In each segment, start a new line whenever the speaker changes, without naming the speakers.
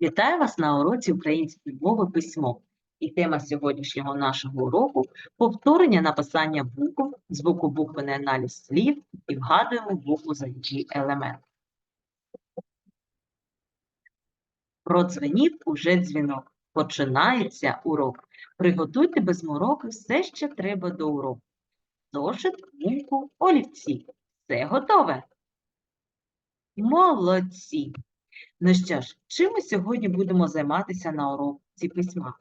Вітаю вас на уроці української мови письмо. І тема сьогоднішнього нашого уроку повторення написання букв, звукобуквений аналіз слів і вгадуємо букву за її елемент. Продзвенів уже дзвінок. Починається урок. Приготуйте без мороки все, що треба до уроку. Зошит, гумку, олівці. Все готове? Молодці! Ну що ж, чим ми сьогодні будемо займатися на уроці письма?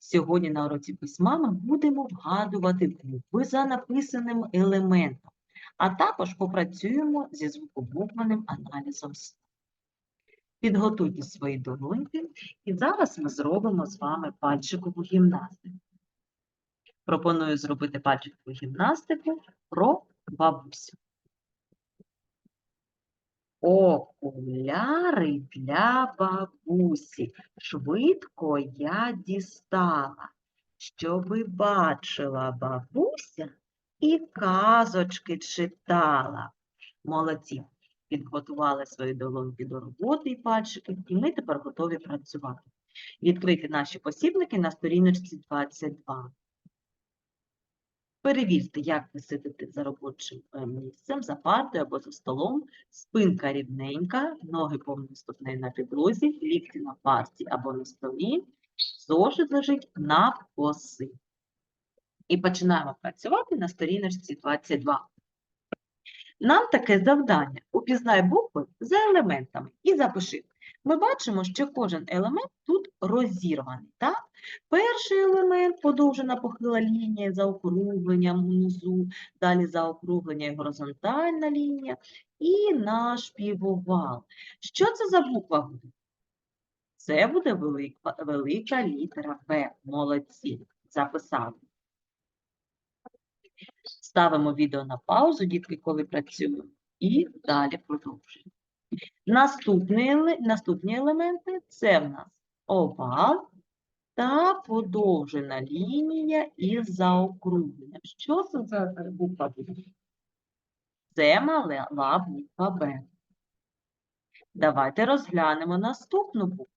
Сьогодні на уроці письма ми будемо вгадувати букви за написаним елементом, а також попрацюємо зі звукобуквеним аналізом слів. Підготуйте свої долоньки, і зараз ми зробимо з вами пальчикову гімнастику. Пропоную зробити пальчикову гімнастику про бабусю. Окуляри для бабусі. Швидко я дістала, щоби бачила бабуся і казочки читала. Молодці. Підготували свої долоньки до роботи і пальчики, і ми тепер готові працювати. Відкрити наші посібники на сторіночці 22. Перевірте, як ви сидите за робочим е, місцем, за партою або за столом. Спинка рівненька, ноги повніступні на підлозі, лікті на парті або на столі. Зошит лежить на коси. І починаємо працювати на сторіночці 22. Нам таке завдання. Упізнай букви за елементами і запиши. Ми бачимо, що кожен елемент тут розірваний. Так? Перший елемент подовжена похила лінія за округленням внизу, далі заокруглення і горизонтальна лінія, і наш півовал. Що це за буква буде? Це буде велика, велика літера В. Молодці. Записали. Ставимо відео на паузу, дітки, коли працюємо, і далі продовжуємо. Наступні, наступні елементи це в нас овал та подовжена лінія із заокругленням. Що це за буква буде? Це мала буква Б. Давайте розглянемо наступну букву.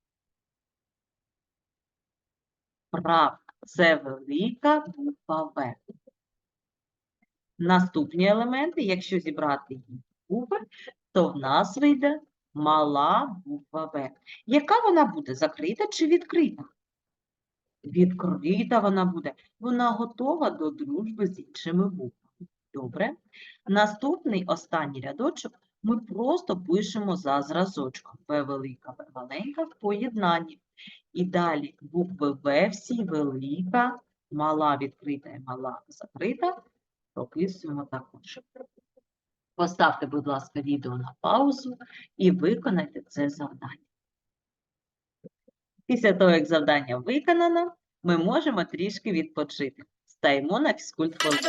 Правда, це велика буква В. Наступні елементи, якщо зібрати їх букви, то в нас вийде мала буква В. Яка вона буде? Закрита чи відкрита? Відкрита вона буде. Вона готова до дружби з іншими буквами. Добре. Наступний останній рядочок ми просто пишемо за зразочком. В велика, В маленька в поєднанні. І далі букви В всі велика, мала відкрита і мала закрита. Прописуємо також. Поставте, будь ласка, відео на паузу і виконайте це завдання. Після того, як завдання виконано, ми можемо трішки відпочити. Стаємо на фізкульт хвилину.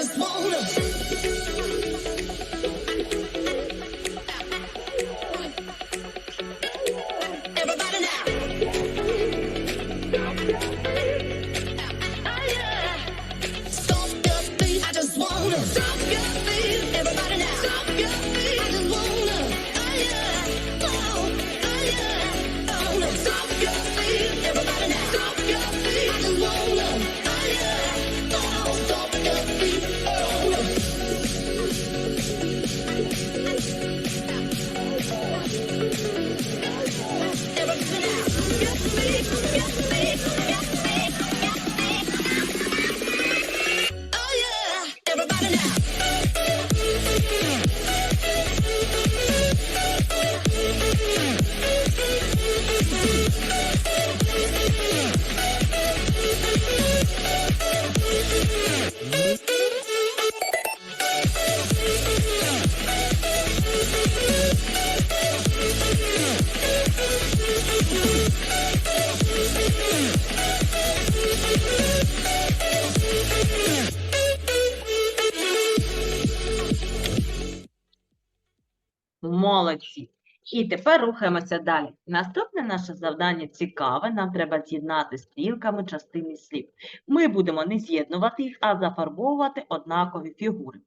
Молодці. І тепер рухаємося далі. Наступне наше завдання цікаве. Нам треба з'єднати стрілками частини слів. Ми будемо не з'єднувати їх, а зафарбовувати однакові фігури.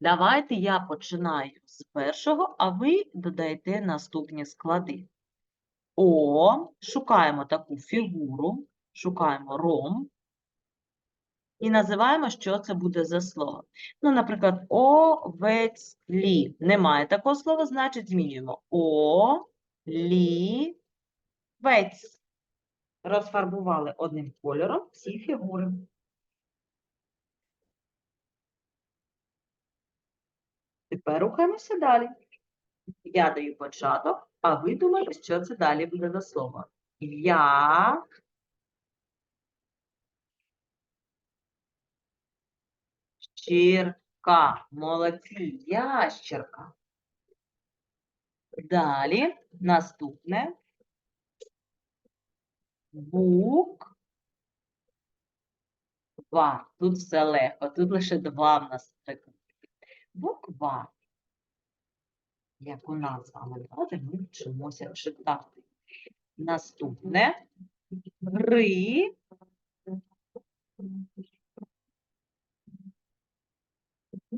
Давайте я починаю з першого, а ви додаєте наступні склади. О, шукаємо таку фігуру, шукаємо ром і називаємо, що це буде за слово. Ну, наприклад, овець-лі. Немає такого слова, значить змінюємо. О, лі, вець. Розфарбували одним кольором всі фігури. Тепер рухаємося далі. Я даю початок, а ви думаєте, що це далі буде за слово. Я Щірка. Молодці. Ящерка. Далі наступне. Буква. Тут все легко. Тут лише два в нас приклади. Буква. Яку нас з вами брати, ми вчимося читати. Наступне. Гри.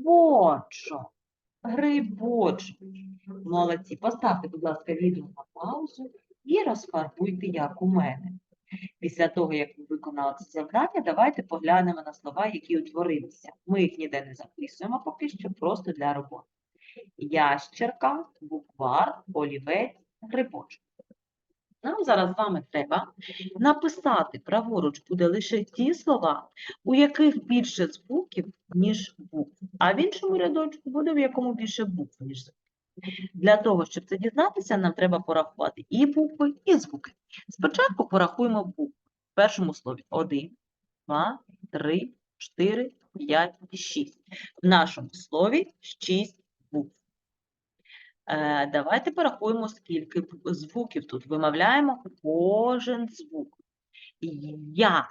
Бочок. Грибочок. Молодці. Поставте, будь ласка, відео на паузу і розфарбуйте, як у мене. Після того, як ви виконали це завдання, давайте поглянемо на слова, які утворилися. Ми їх ніде не записуємо поки що, просто для роботи. Ящерка, буквар, олівець, грибочок. Нам зараз з вами треба написати праворуч буде лише ті слова, у яких більше звуків, ніж букв. А в іншому рядочку буде, в якому більше букв, ніж звуків. Для того, щоб це дізнатися, нам треба порахувати і букви, і звуки. Спочатку порахуємо букви. В першому слові 1, 2, 3, 4, 5, 6. В нашому слові 6 букв. Е, Давайте порахуємо, скільки звуків тут. Вимовляємо кожен звук. Я.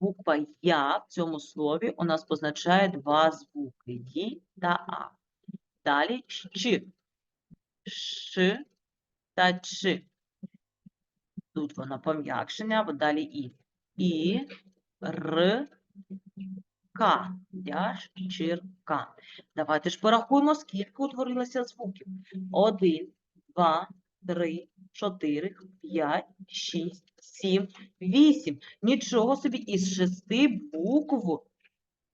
Буква Я в цьому слові у нас позначає два звуки Ї та А. Далі Щ, Ш та Ч. Тут воно пом'якшення, далі І. І, Р, К. Ящірка. Давайте ж порахуємо, скільки утворилося звуків. Один, два, три, чотири, п'ять, шість, сім, вісім. Нічого собі із шести букв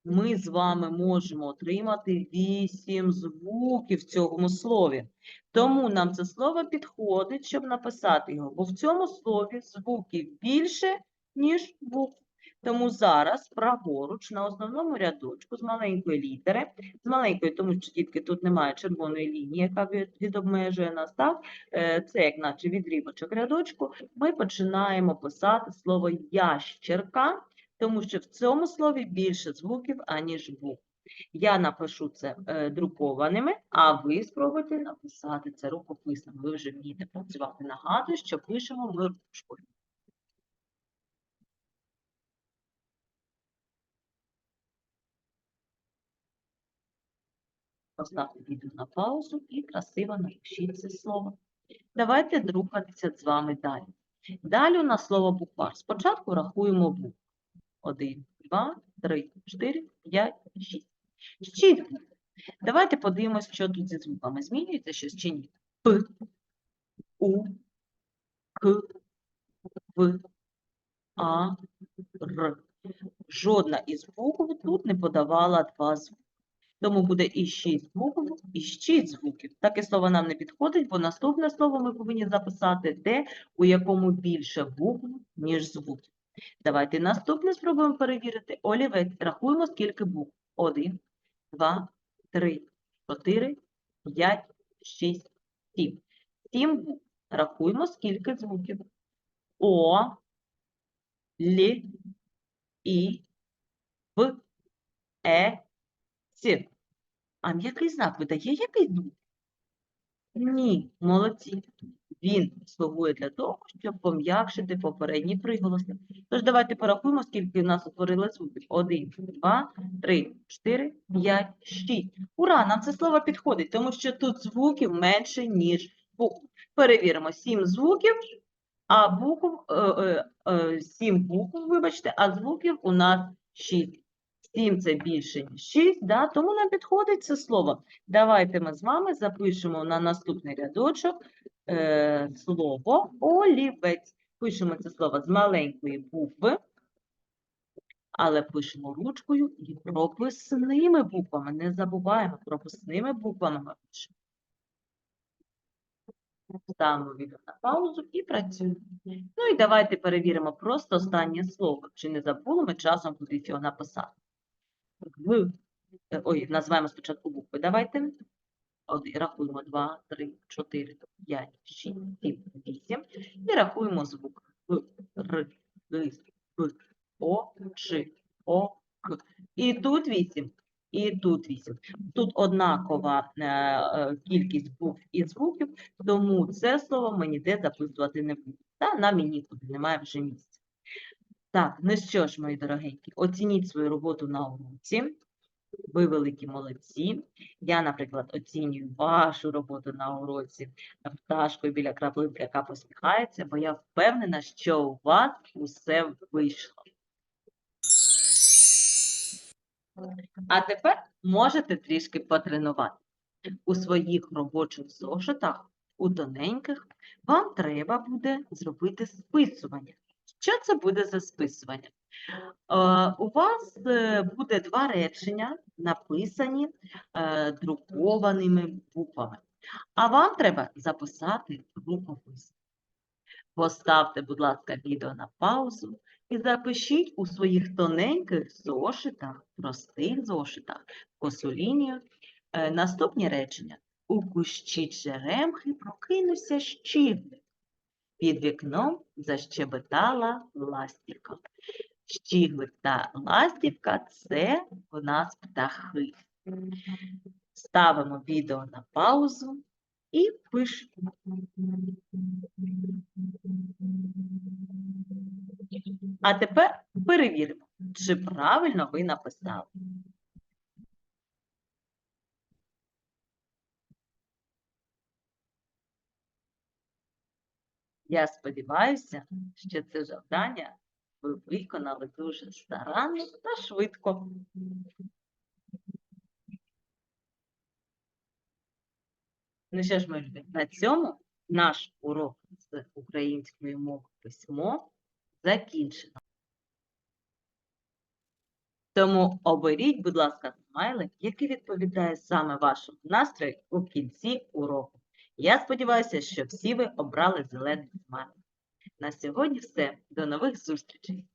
ми з вами можемо отримати вісім звуків в цьому слові. Тому нам це слово підходить, щоб написати його, бо в цьому слові звуків більше, ніж букв. Тому зараз праворуч на основному рядочку з маленької літери, з маленької, тому що дітки тут немає червоної лінії, яка відобмежує нас, так? Е, Це як наче відрібочок рядочку. Ми починаємо писати слово ящерка, тому що в цьому слові більше звуків, аніж букв. Я напишу це е, друкованими, а ви спробуйте написати це рукописними. Ви вже вмієте працювати. Нагадую, що пишемо ми ручкою. Поставте відео на паузу і красиво напишіть це слово. Давайте рухатися з вами далі. Далі у нас слово буквар. Спочатку рахуємо букви. 1, 2, 3, 4, 5, 6. Шість букв. Давайте подивимось, що тут зі звуками. Змінюється щось чи ні? П, У, К, В, А, Р. Жодна із букв тут не подавала два звуки. Тому буде і шість букв, і шість звуків. Таке слово нам не підходить, бо наступне слово ми повинні записати те, у якому більше букв, ніж звуків. Давайте наступне спробуємо перевірити. Олівець. Рахуємо, скільки букв. Один, два, три, чотири, п'ять, шість, сім. Сім букв. Рахуємо, скільки звуків. О, Л, І, В, Е, Ц. А м'який знак видає який звук? Ні, молодці. Він слугує для того, щоб пом'якшити попередній приголосник. Тож давайте порахуємо, скільки в нас утворили звуків. Один, два, три, чотири, п'ять, шість. Ура! Нам це слово підходить, тому що тут звуків менше, ніж букв. Перевіримо сім звуків, а букв, е, е, е, сім букв, вибачте, а звуків у нас шість. 7 це більше, ніж 6, да? тому нам підходить це слово. Давайте ми з вами запишемо на наступний рядочок е, слово олівець. Пишемо це слово з маленької букви, але пишемо ручкою і прописними буквами. Не забуваємо, прописними буквами ми пишемо. Ставимо відео на паузу і працюємо. Ну і давайте перевіримо просто останнє слово. Чи не забули ми часом кудись його написати? В. е, Ой, називаємо спочатку букви. Давайте. Один, рахуємо 2, 3, 4, 5, 6, 7, 8. І рахуємо звук. В, Р, Г, П, О, Ч, О, К. І тут 8. І тут 8. Тут однакова е, е, кількість букв і звуків, тому це слово ми ніде записувати не будемо. Та нам і нікуди, немає вже місця. Так, ну що ж, мої дорогенькі, оцініть свою роботу на уроці. Ви великі молодці. Я, наприклад, оцінюю вашу роботу на уроці пташкою біля краплинки, яка посміхається, бо я впевнена, що у вас усе вийшло. А тепер можете трішки потренувати. У своїх робочих зошитах, у тоненьких, вам треба буде зробити списування. Що це буде за списування? Е, У вас е, буде два речення, написані е, друкованими буквами. А вам треба записати рукопис. Поставте, будь ласка, відео на паузу і запишіть у своїх тоненьких зошитах, простих зошитах, косу лінію, е, наступні речення. У кущі черемхи прокинувся щіглик. Під вікном защебетала ластівка. Щіглик та ластівка – це у нас птахи. Ставимо відео на паузу і пишемо. А тепер перевіримо, чи правильно ви написали. Я сподіваюся, що це завдання ви виконали дуже старанно та швидко. Ну що ж, ми на цьому наш урок з української мови письмо закінчено. Тому оберіть, будь ласка, смайлик, який відповідає саме вашому настрою у кінці уроку. Я сподіваюся, що всі ви обрали зелений смайлик. На сьогодні все. До нових зустрічей!